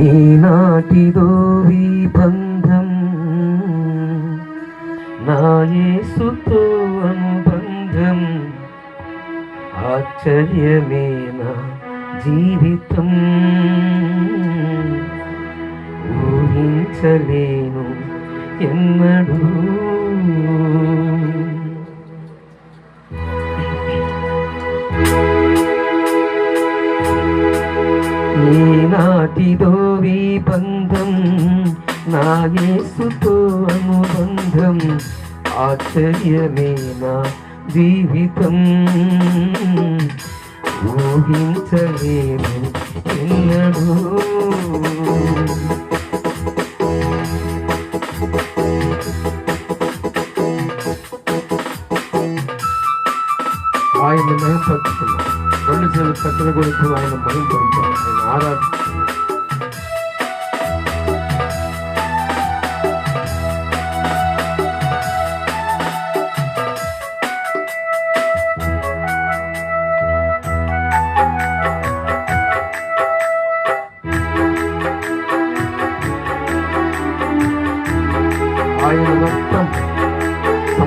ఈనాటిదో విబంధం బంధం నా యేసుతో అనుబంధం ఆశ్చర్యమే నా జీవితం? ఊహించలేను ఎన్నడూ. ఈనాటిదో బంధం నా యేసుతో అనుబంధం ఆశ్చర్యమే నా జీవితం. ఊహించలేను ఎన్నడూ. ఆయన మహింపరుచుకున్నాం రెండు చేతులు కట్టెల కొడుకు ఆయన మహింపరుచారు ఆయన ఆరాధన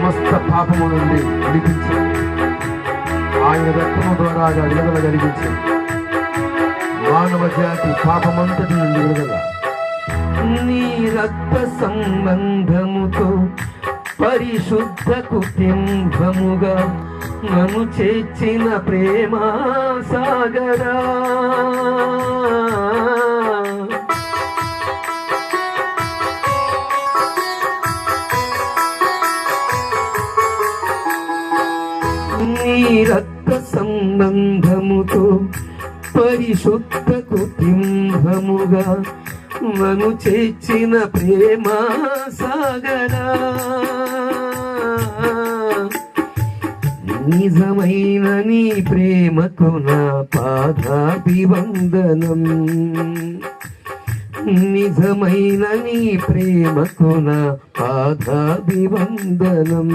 సమస్త పాపము నుండి విడిపించి. ఆయన రక్తము ద్వారా విడుదల కలిగించి. మానవ జాతి పాపమంతటి నుండి విడుదల. నీ రక్త సంబంధముతో పరిశుద్ధ కుటుంబముగా నన్ను చేర్చిన ప్రేమ సాగరా. నీ రక్త సంబంధముతో పరిశుద్ధ కుటుంబముగా మను చేర్చిన ప్రేమ సాగరా నిజమైన నీ ప్రేమకు నా పాదాభివందనం. నిజమైన నీ ప్రేమకు నా పాదాభివందనం.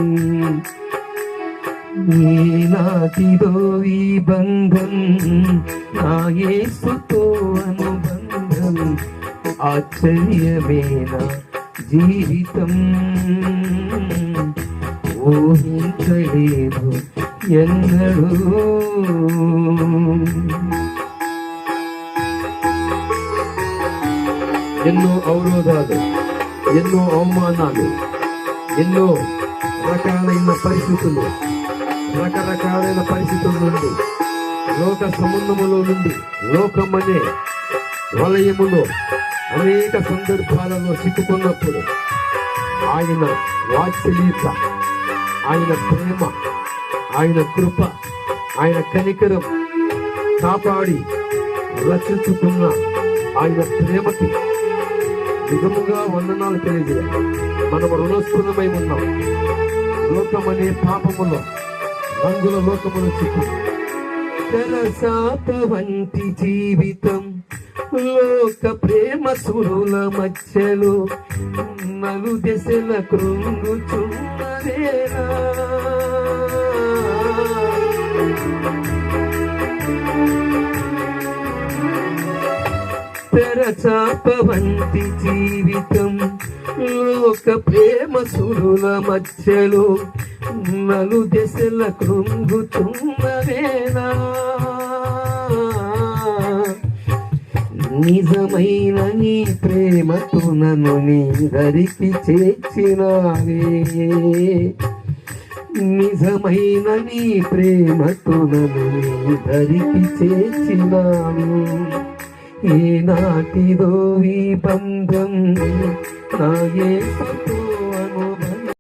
ఈనాటిదో ఈ బంధం నా యేసుతో అనుబంధం ఆశ్చర్యమేన జీవితం ఊహించలేదు ఎన్నడూ ఎన్నో అవరోధాలు ఎన్నో అవమానాలు ఎన్నో రకాలైన పరిస్థితులు రకరకాలైన పరిస్థితుల నుండి లోక సంబంధములో నుండి లోకమనే వలయములో అనేక సందర్భాలలో చిక్కుకున్నప్పుడు ఆయన వాత్సల్యత ఆయన ప్రేమ ఆయన కృప ఆయన కనికరం కాపాడి రచించుకున్న ఆయన ప్రేమకి నిజముగా వందనాలు తెలియజేయాలి మనం రుణస్థులమై ఉన్నాం. లోకమనే పాపములో రంగుల లోకమును చిక్కు జీవితం లోక ప్రేమ సురుల మధ్యలో నలు దశల కృంగుచున్నదేనా రచాపవంతి జీవితం. లోక ప్రేమ సురుల మధ్యలో నలు దశల కృంగుచున్నవేనా నిజమైన నీ ప్రేమతో నన్ను నీ దరికి చేర్చినావే. నిజమైన నీ ప్రేమతో నన్ను నీ దరికి చేర్చినావు. ఈనాటిదో ఈ బంధం నా యేసుతో